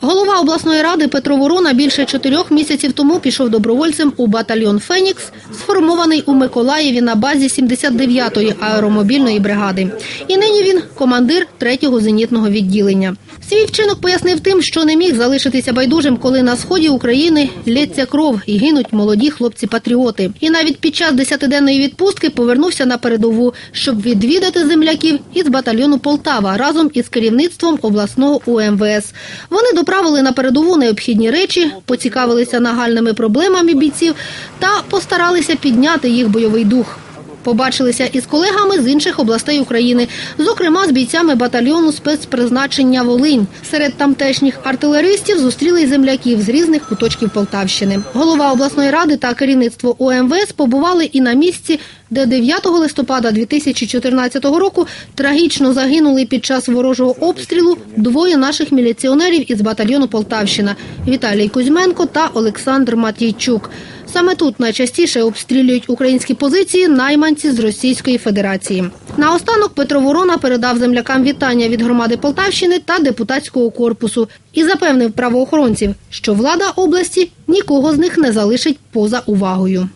Голова обласної ради Петро Ворона більше чотирьох місяців тому пішов добровольцем у батальйон Фенікс, сформований у Миколаєві на базі 79-ї аеромобільної бригади. І нині він командир 3-го зенітного відділення. Свій вчинок пояснив тим, що не міг залишитися байдужим, коли на сході України лється кров і гинуть молоді хлопці-патріоти. І навіть під час десятиденної відпустки повернувся на передову, щоб відвідати земляків із батальйону Полтава разом із керівництвом обласного УМВС. Вони доправили на передову необхідні речі, поцікавилися нагальними проблемами бійців та постаралися підняти їх бойовий дух. Побачилися із колегами з інших областей України, зокрема з бійцями батальйону спецпризначення Волинь. Серед тамтешніх артилеристів зустріли й земляків з різних куточків Полтавщини. Голова обласної ради та керівництво ОМВС побували і на місці, де 9 листопада 2014 року трагічно загинули під час ворожого обстрілу двоє наших міліціонерів із батальйону Полтавщина Віталій Кузьменко та Олександр Матійчук. Саме тут найчастіше обстрілюють українські позиції найманці з Російської Федерації. Наостанок Петро Ворона передав землякам вітання від громади Полтавщини та депутатського корпусу і запевнив правоохоронців, що влада області нікого з них не залишить поза увагою.